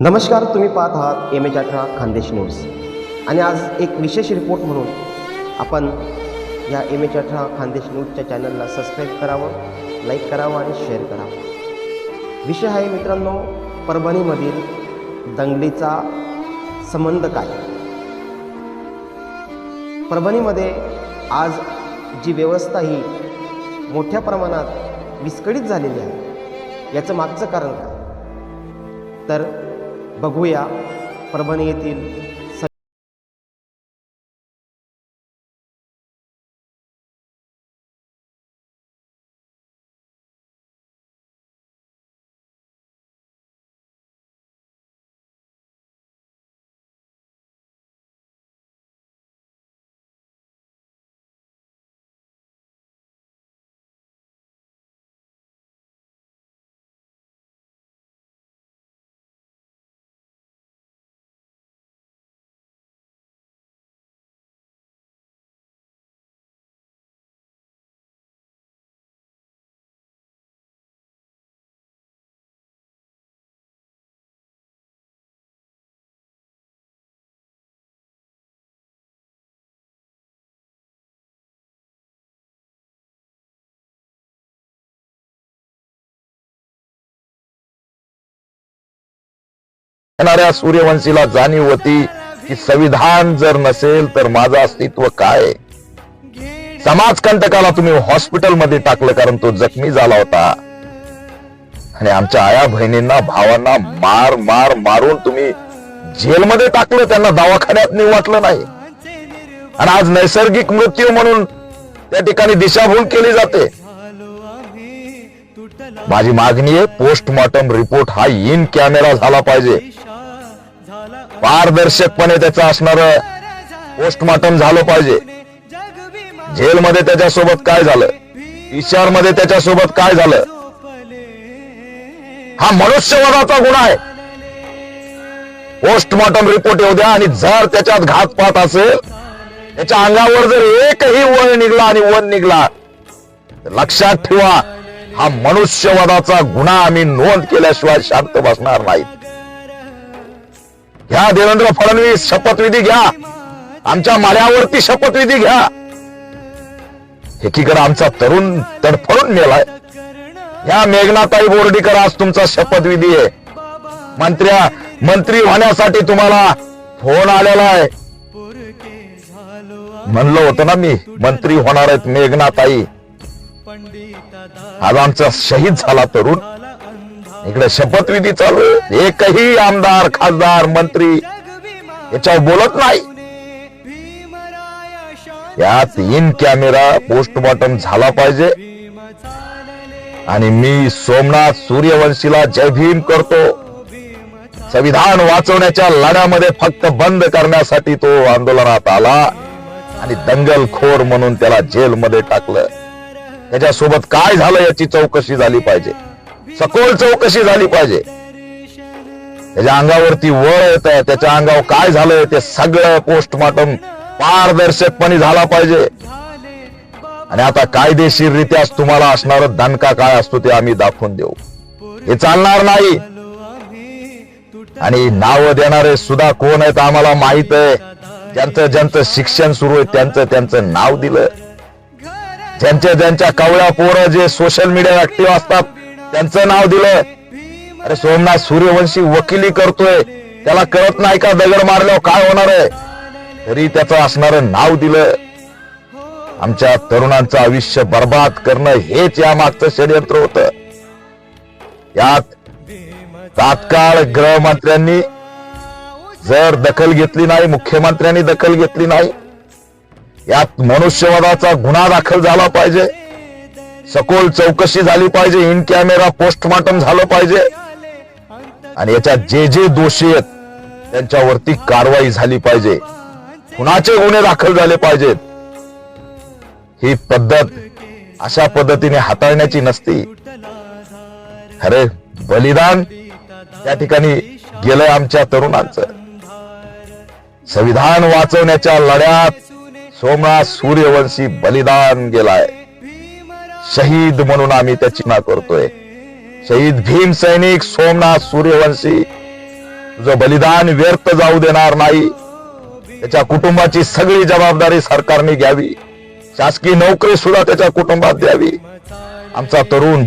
नमस्कार तुम्ही पाहत आहात एम एच अठरा खानदेश न्यूज. आणि आज एक विशेष रिपोर्ट म्हणून आपण या एम एच अठरा खानदेश न्यूजच्या चॅनलला सबस्क्राईब करावं लाईक करावं आणि शेअर करावं. विषय आहे मित्रांनो परभणीमधील दंगलीचा संबंध काय? परभणीमध्ये आज जी व्यवस्था ही मोठ्या प्रमाणात विस्कळीत झालेली आहे याचं मागचं कारण काय? तर बघूया परभणी येथील येणाऱ्या सूर्यवंशीला जाणीव होती की संविधान जर नसेल तर माझं अस्तित्व काय? समाजकंटकाला तुम्ही हॉस्पिटलमध्ये टाकलं कारण तो जखमी झाला होता. आणि आमच्या आया बहिणींना भावांना मार मार मारून तुम्ही जेलमध्ये टाकलं त्यांना दवाखान्यात नेऊ वाटलं नाही. आणि आज नैसर्गिक मृत्यू म्हणून त्या ठिकाणी दिशाभूल केली जाते. माझी मागणी आहे पोस्टमॉर्टम रिपोर्ट हा इन कॅमेरा झाला पाहिजे. पारदर्शकपणे त्याचं असणार पोस्टमार्टम झालं पाहिजे. जेलमध्ये त्याच्यासोबत काय झालं? इशारमध्ये मध्ये त्याच्यासोबत काय झालं? हा मनुष्यवादाचा गुन्हा आहे. पोस्टमॉर्टम रिपोर्ट येऊ द्या आणि जर त्याच्यात घातपात असेल त्याच्या अंगावर जर एकही वळ निघला आणि वन निघला लक्षात ठेवा हा मनुष्यवादाचा गुन्हा आम्ही नोंद केल्याशिवाय शांत बसणार नाहीत. ह्या देवेंद्र फडणवीस शपथविधी घ्या. आमच्या माळ्यावरती शपथविधी घ्या. एकीकडे आमचा तरुण तडफडून मेलाय. ह्या मेघनाताई बोर्डीकर आज तुमचा शपथविधी आहे. मंत्र्या मंत्री होण्यासाठी तुम्हाला फोन आलेला आहे. म्हणलं होतं ना मी मंत्री होणार आहेत मेघनाताई. आज आमचा शहीद झाला तरुण. इकडे शपथविधी चालू आहे. एकही आमदार खासदार मंत्री याच्यावर बोलत नाही. यात इन कॅमेरा पोस्टमॉर्टम झाला पाहिजे. आणि मी सोमनाथ सूर्यवंशीला जय भीम करतो. संविधान वाचवण्याच्या लढ्यामध्ये फक्त बंद करण्यासाठी तो आंदोलनात आला. आणि दंगलखोर म्हणून त्याला जेलमध्ये टाकलं. त्याच्यासोबत काय झालं याची चौकशी झाली पाहिजे. सखोल चौकशी झाली पाहिजे. त्याच्या अंगावरती वळ येत आहे त्याच्या अंगावर काय झालंय ते सगळं पोस्टमार्टम पारदर्शकपणे झाला पाहिजे. आणि आता कायदेशीर रित्याच तुम्हाला असणार दणका काय असतो ते आम्ही दाखवून देऊ. हे चालणार नाही. आणि नाव देणारे सुद्धा कोण आहेत आम्हाला माहीत आहे. ज्यांचं ज्यांचं शिक्षण सुरू आहे त्यांचं त्यांचं नाव दिलं. ज्यांच्या ज्यांच्या कवळ्या पोरं जे सोशल मीडिया ऍक्टिव्ह असतात त्यांचं नाव दिलं अरे सोमनाथ सूर्यवंशी वकिली करतोय. त्याला कळत नाही का दगड मारल्यावर काय होणार आहे? तरी त्याचं असणार नाव दिलं आमच्या तरुणांचं आयुष्य बर्बाद करणं हेच या मागचं षडयंत्र होत. यात तात्काळ गृहमंत्र्यांनी जर दखल घेतली नाही मुख्यमंत्र्यांनी दखल घेतली नाही यात मनुष्यवादाचा गुन्हा दाखल झाला पाहिजे. सखोल चौकशी झाली पाहिजे इन कॅमेरा पोस्टमार्टम झालं पाहिजे. आणि याच्यात जे जे दोषी आहेत त्यांच्यावरती कारवाई झाली पाहिजे. कुणाचे गुन्हे दाखल झाले पाहिजेत? ही पद्धत अशा पद्धतीने हाताळण्याची नसती. अरे बलिदान त्या ठिकाणी गेलंय आमच्या तरुणांचं. संविधान वाचवण्याच्या लढ्यात सोमनाथ सूर्यवंशी बलिदान गेलाय. शहीद म्हणून आम्ही त्याची ना करतोय. शहीद भीम सैनिक सोमनाथ सूर्यवंशी तुझं बलिदान व्यर्थ जाऊ देणार नाही त्याच्या कुटुंबाची सगळी जबाबदारी सरकारने घ्यावी. शासकीय नोकरी सुद्धा त्याच्या कुटुंबात द्यावी. आमचा तरुण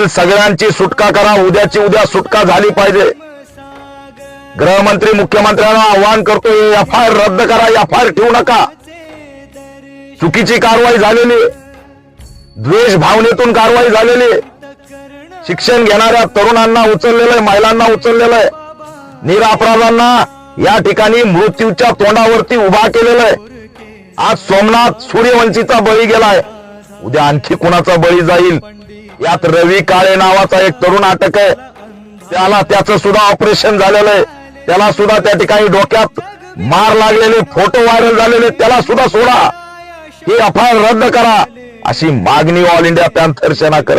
भर सगळ्यांची सुटका करा उद्याची उद्या सुटका झाली पाहिजे. गृहमंत्री मुख्यमंत्र्यांना आवाहन करतो एफ आय आर रद्द करा एफ आय आर ठेवू नका. चुकीची कारवाई झालेली द्वेष भावनेतून कारवाई झालेली शिक्षण घेणाऱ्या तरुणांना उचललेलं आहे महिलांना उचललेलं आहे. निरापराधांना या ठिकाणी मृत्यूच्या तोंडावरती उभा केलेलं आहे. आज सोमनाथ सूर्यवंशीचा बळी गेलाय. उद्या आणखी कुणाचा बळी जाईल? यात रवी काळे नावाचा एक तरुण अटक आहे. त्याला त्याचं सुद्धा ऑपरेशन झालेलं आहे. त्याला सुद्धा त्या ठिकाणी डोक्यात मार लागलेले फोटो व्हायरल झालेले त्याला सुद्धा सोडा. ही एफ रद्द करा. अशी मागणी ऑल इंडिया पॅन्थर सेना करत